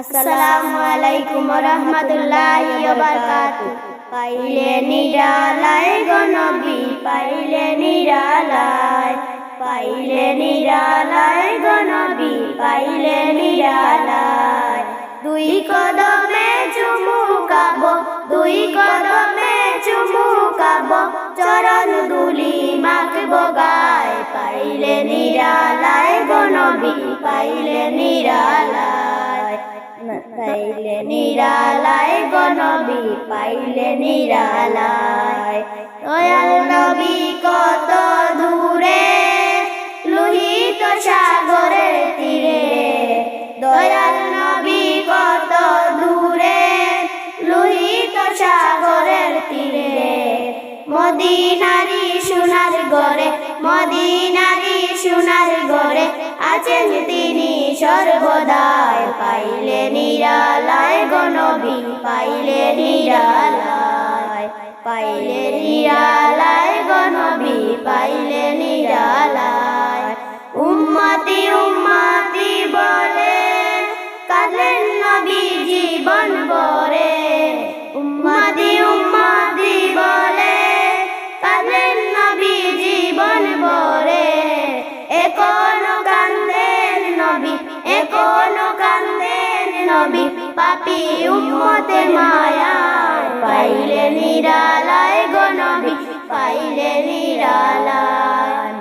আসসালামু আলাইকুম রহমতুল্লাহি বারাকাতু পাইলে নিরালায় গনবী পাইলে নিরালায়। পাইলে নিরালায় গনবী পাইলে নিরালায়। দুই কদমে চুমুকাব দুই কদমে চুমুকাব চরণ দুলি মাখব গায়। পাইলে নিরালায় গনবী পাইলে নিরালায়। পাইলে নিরালায় গনবী পাইলে নিরালায়। দয়াল নবী কত দূরে, লোহিত সাগরের তীরে। দয়াল নবী কত দূরে, লোহিত সাগরের তীরে। মদিনারি সোনার গড়ে, মদিনারি সোনার গড়ে আছেন তিনি সর্বদায় পাইলে নিরালায় গণবি পাইলে নিরালায় পাইলে নিরালায়। কান্দেন নবী, পাপি উম্মতে মায়া পাইলে নিরালায় গো নবী, পাইলে নিরালায়।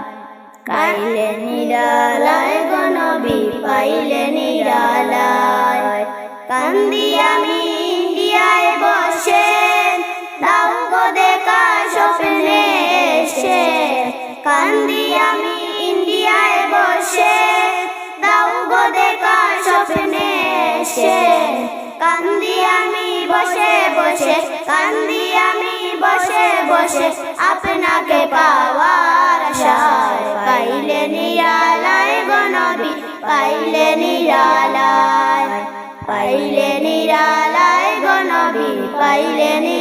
পাইলে নিরালায় গো নবী, পাইলে নিরালায়। কান্দি আমি ইন্ডিয়ায় বসে দাও গো দেখা স্বপ্নে এসে। কান্দি কান্দি আমি বসে বসে, কান্দি আমি বসে বসে, আপনাকে পাওয়ার আশায় পাইলে নিরালায় গণবি, পাইলে নিরালায় পাইলে নিরালায় গণবি, পাইলে নিরালায়